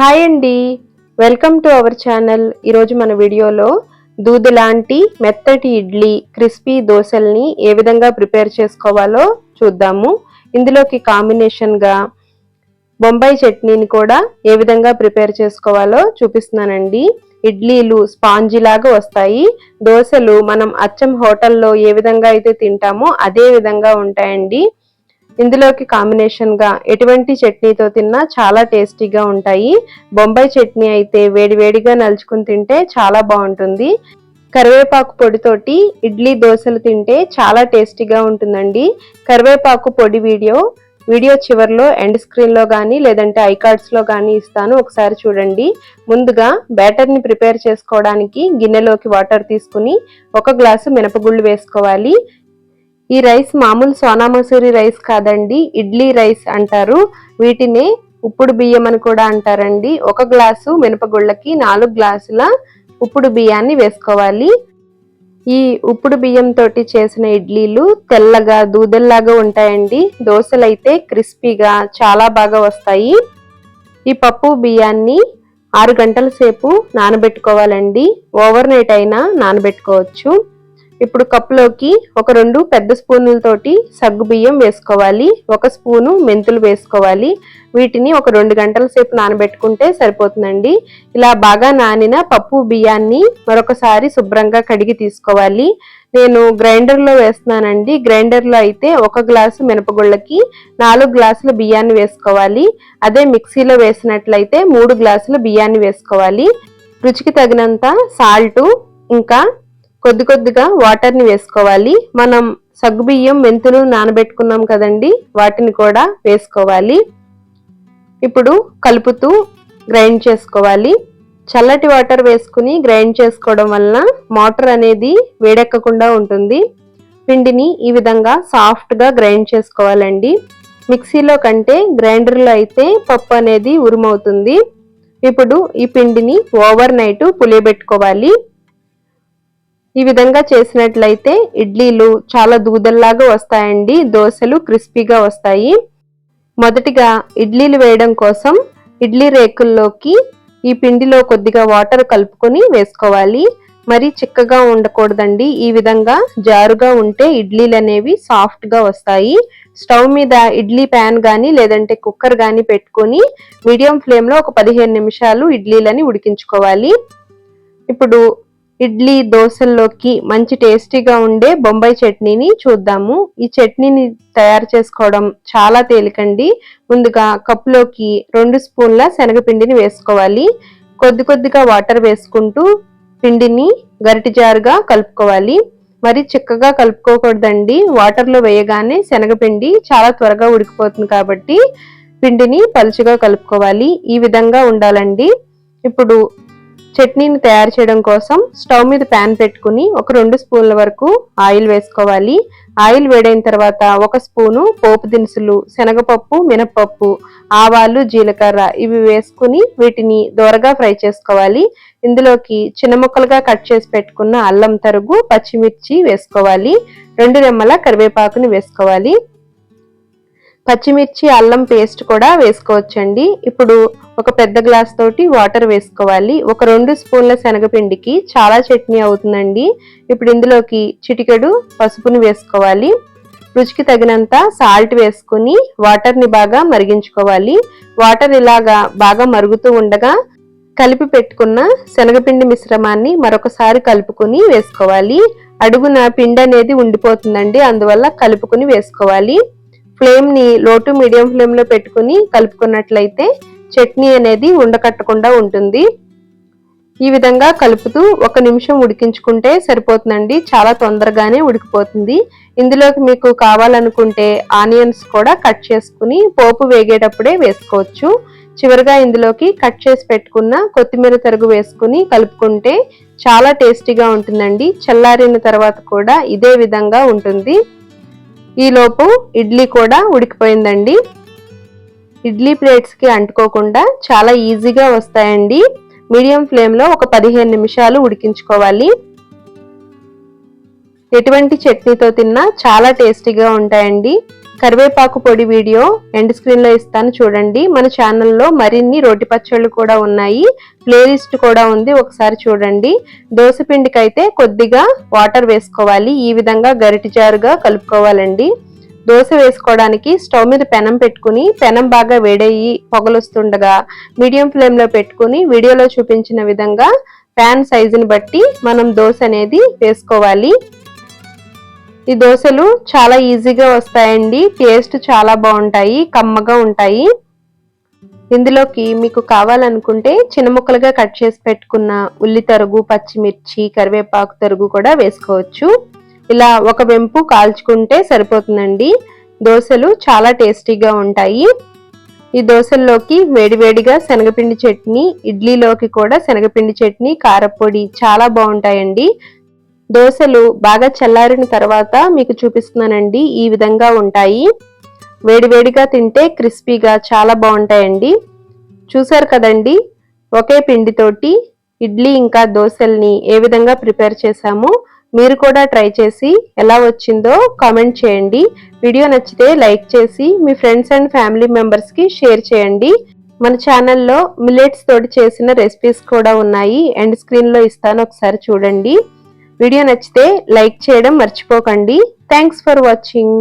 Hi అండి. Welcome to our channel. ఈరోజు మన వీడియోలో దూది లాంటి మెత్తటి ఇడ్లీ క్రిస్పీ దోశల్ని ఏ విధంగా ప్రిపేర్ చేసుకోవాలో చూద్దాము. ఇందులోకి కాంబినేషన్గా బొంబాయి చట్నీని కూడా ఏ విధంగా ప్రిపేర్ చేసుకోవాలో చూపిస్తున్నానండి. ఇడ్లీలు స్పాంజీ లాగా వస్తాయి. దోశలు మనం అచ్చం హోటల్లో ఏ విధంగా అయితే తింటామో అదే విధంగా ఉంటాయండి. ఇందులోకి కాంబినేషన్గా ఎటువంటి చట్నీతో తిన్నా చాలా టేస్టీగా ఉంటాయి. బొంబాయి చట్నీ అయితే వేడివేడిగా నలుచుకుని తింటే చాలా బాగుంటుంది. కరివేపాకు పొడితోటి ఇడ్లీ దోశలు తింటే చాలా టేస్టీగా ఉంటుందండి. కరివేపాకు పొడి వీడియో వీడియో చివరిలో ఎండ్ స్క్రీన్లో కానీ లేదంటే ఐ కార్డ్స్లో కానీ ఇస్తాను. ఒకసారి చూడండి. ముందుగా బ్యాటర్ని ప్రిపేర్ చేసుకోవడానికి గిన్నెలోకి వాటర్ తీసుకుని ఒక గ్లాసు మినపగుళ్ళు వేసుకోవాలి. ఈ రైస్ మామూలు సోనా మసూరి రైస్ కాదండి ఇడ్లీ రైస్ అంటారు. వీటిని ఉప్పుడు బియ్యం అని కూడా అంటారండి. ఒక గ్లాసు మినపగుళ్ళకి నాలుగు గ్లాసుల ఉప్పుడు బియ్యాన్ని వేసుకోవాలి. ఈ ఉప్పుడు బియ్యంతో చేసిన ఇడ్లీలు తెల్లగా దూదల్లాగా ఉంటాయండి. దోశలు అయితే క్రిస్పీగా చాలా బాగా వస్తాయి. ఈ పప్పు బియ్యాన్ని ఆరు గంటల సేపు నానబెట్టుకోవాలండి. ఓవర్ నైట్ అయినా నానబెట్టుకోవచ్చు. ఇప్పుడు కప్లోకి ఒక రెండు పెద్ద స్పూన్లతోటి సగ్గు బియ్యం వేసుకోవాలి. ఒక స్పూను మెంతులు వేసుకోవాలి. వీటిని ఒక రెండు గంటల సేపు నానబెట్టుకుంటే సరిపోతుందండి. ఇలా బాగా నానిన పప్పు బియ్యాన్ని మరొకసారి శుభ్రంగా కడిగి తీసుకోవాలి. నేను గ్రైండర్లో వేస్తున్నానండి. గ్రైండర్లో అయితే ఒక గ్లాసు మినపగుళ్ళకి నాలుగు గ్లాసుల బియ్యాన్ని వేసుకోవాలి. అదే మిక్సీలో వేసినట్లయితే మూడు గ్లాసుల బియ్యాన్ని వేసుకోవాలి. రుచికి తగినంత సాల్టు ఇంకా కొద్ది కొద్దిగా వాటర్ని వేసుకోవాలి. మనం సగ్గుబియ్యం మెంతులు నానబెట్టుకున్నాం కదండి వాటిని కూడా వేసుకోవాలి. ఇప్పుడు కలుపుతూ గ్రైండ్ చేసుకోవాలి. చల్లటి వాటర్ వేసుకుని గ్రైండ్ చేసుకోవడం వలన మోటర్ అనేది వేడెక్కకుండా ఉంటుంది. పిండిని ఈ విధంగా సాఫ్ట్గా గ్రైండ్ చేసుకోవాలండి. మిక్సీలో కంటే గ్రైండర్లో అయితే పప్పు అనేది ఉరుమవుతుంది. ఇప్పుడు ఈ పిండిని ఓవర్ నైట్ పులియబెట్టుకోవాలి. ఈ విధంగా చేసినట్లయితే ఇడ్లీలు చాలా దూదల్లాగా వస్తాయండి దోశలు క్రిస్పీగా వస్తాయి. మొదటిగా ఇడ్లీలు వేయడం కోసం ఇడ్లీ రేకుల్లోకి ఈ పిండిలో కొద్దిగా వాటర్ కలుపుకొని వేసుకోవాలి. మరి చిక్కగా ఉండకూడదండి ఈ విధంగా జారుగా ఉంటే ఇడ్లీలు అనేవి సాఫ్ట్గా వస్తాయి. స్టవ్ మీద ఇడ్లీ ప్యాన్ కానీ లేదంటే కుక్కర్ కానీ పెట్టుకొని మీడియం ఫ్లేమ్లో ఒక పదిహేను నిమిషాలు ఇడ్లీలని ఉడికించుకోవాలి. ఇప్పుడు ఇడ్లీ దోశల్లోకి మంచి టేస్టీగా ఉండే బొంబాయి చట్నీని చూద్దాము. ఈ చట్నీని తయారు చేసుకోవడం చాలా తేలికండి. ముందుగా కప్పులోకి రెండు స్పూన్ల శనగపిండిని వేసుకోవాలి. కొద్ది కొద్దిగా వాటర్ వేసుకుంటూ పిండిని గరిటి జారుగా కలుపుకోవాలి. మరి చిక్కగా కలుపుకోకూడదండి. వాటర్లో వేయగానే శనగపిండి చాలా త్వరగా ఉడికిపోతుంది కాబట్టి పిండిని పలుచగా కలుపుకోవాలి. ఈ విధంగా ఉండాలండి. ఇప్పుడు చట్నీని తయారు చేయడం కోసం స్టవ్ మీద ప్యాన్ పెట్టుకుని ఒక రెండు స్పూన్ల వరకు ఆయిల్ వేసుకోవాలి. ఆయిల్ వేడైన తర్వాత ఒక స్పూను పోపు దినుసులు శనగపప్పు మినపప్పు ఆవాలు జీలకర్ర ఇవి వేసుకుని వీటిని దోరగా ఫ్రై చేసుకోవాలి. ఇందులోకి చిన్న ముక్కలుగా కట్ చేసి పెట్టుకున్న అల్లం తరుగు పచ్చిమిర్చి వేసుకోవాలి. రెండు రెమ్మల కరివేపాకుని వేసుకోవాలి. పచ్చిమిర్చి అల్లం పేస్ట్ కూడా వేసుకోవచ్చండి. ఇప్పుడు ఒక పెద్ద గ్లాస్ తోటి వాటర్ వేసుకోవాలి. ఒక రెండు స్పూన్ల శనగపిండికి చాలా చట్నీ అవుతుందండి. ఇప్పుడు ఇందులోకి చిటికెడు పసుపుని వేసుకోవాలి. రుచికి తగినంత సాల్ట్ వేసుకుని వాటర్ని బాగా మరిగించుకోవాలి. వాటర్ ఇలాగా బాగా మరుగుతూ ఉండగా కలిపి పెట్టుకున్న శనగపిండి మిశ్రమాన్ని మరొకసారి కలుపుకొని వేసుకోవాలి. అడుగున పిండి అనేది ఉండిపోతుందండి. అందువల్ల కలుపుకుని వేసుకోవాలి. ఫ్లేమ్ని లో టు మీడియం ఫ్లేమ్లో పెట్టుకుని కలుపుకున్నట్లయితే చట్నీ అనేది ఉండకట్టకుండా ఉంటుంది. ఈ విధంగా కలుపుతూ ఒక నిమిషం ఉడికించుకుంటే సరిపోతుందండి. చాలా తొందరగానే ఉడికిపోతుంది. ఇందులోకి మీకు కావాలనుకుంటే ఆనియన్స్ కూడా కట్ చేసుకుని పోపు వేగేటప్పుడే వేసుకోవచ్చు. చివరిగా ఇందులోకి కట్ చేసి పెట్టుకున్న కొత్తిమీర తరుగు వేసుకుని కలుపుకుంటే చాలా టేస్టీగా ఉంటుందండి. చల్లారిన తర్వాత కూడా ఇదే విధంగా ఉంటుంది. ఈలోపు ఇడ్లీ కూడా ఉడికిపోయిందండి. ఇడ్లీ ప్లేట్స్కి అంటుకోకుండా చాలా ఈజీగా వస్తాయండి. మీడియం ఫ్లేమ్లో ఒక పదిహేను నిమిషాలు ఉడికించుకోవాలి. ఎటువంటి చట్నీతో తిన్నా చాలా టేస్టీగా ఉంటాయండి. కరివేపాకు పొడి వీడియో ఎండ్ స్క్రీన్లో ఇస్తాను చూడండి. మన ఛానల్లో మరిన్ని రోటి పచ్చళ్ళు కూడా ఉన్నాయి. ప్లేలిస్ట్ కూడా ఉంది ఒకసారి చూడండి. దోశ పిండికైతే కొద్దిగా వాటర్ వేసుకోవాలి. ఈ విధంగా గరిటి జారుగా కలుపుకోవాలండి. దోశ వేసుకోవడానికి స్టవ్ మీద పెనం పెట్టుకుని పెనం బాగా వేడయ్యి పొగలొస్తుండగా మీడియం ఫ్లేమ్లో పెట్టుకుని వీడియోలో చూపించిన విధంగా ప్యాన్ సైజుని బట్టి మనం దోశ అనేది వేసుకోవాలి. ఈ దోశలు చాలా ఈజీగా వస్తాయండి. టేస్ట్ చాలా బాగుంటాయి. కమ్మగా ఉంటాయి. ఇందులోకి మీకు కావాలనుకుంటే చిన్న ముక్కలుగా కట్ చేసి పెట్టుకున్న ఉల్లి తరుగు పచ్చిమిర్చి కరివేపాకు తరుగు కూడా వేసుకోవచ్చు. ఇలా ఒక వెంపు కాల్చుకుంటే సరిపోతుందండి. దోశలు చాలా టేస్టీగా ఉంటాయి. ఈ దోశల్లోకి వేడివేడిగా శనగపిండి చట్నీ ఇడ్లీలోకి కూడా శనగపిండి చట్నీ కారపొడి చాలా బాగుంటాయండి. దోశలు బాగా చల్లారిన తర్వాత మీకు చూపిస్తున్నానండి. ఈ విధంగా ఉంటాయి. వేడివేడిగా తింటే క్రిస్పీగా చాలా బాగుంటాయండి. చూసారు కదండి? ఒకే పిండితోటి ఇడ్లీ ఇంకా దోశల్ని ఏ విధంగా ప్రిపేర్ చేశామో? మీరు కూడా ట్రై చేసి ఎలా వచ్చిందో కామెంట్ చేయండి. వీడియో నచ్చితే లైక్ చేసి మీ ఫ్రెండ్స్ అండ్ ఫ్యామిలీ మెంబర్స్కి షేర్ చేయండి. మన ఛానల్లో మిల్లెట్స్ తోటి చేసిన రెసిపీస్ కూడా ఉన్నాయి. ఎండ్ స్క్రీన్లో ఇస్తాను. ఒకసారి చూడండి. వీడియో నచ్చితే లైక్ చేయడం మర్చిపోకండి. Thanks for watching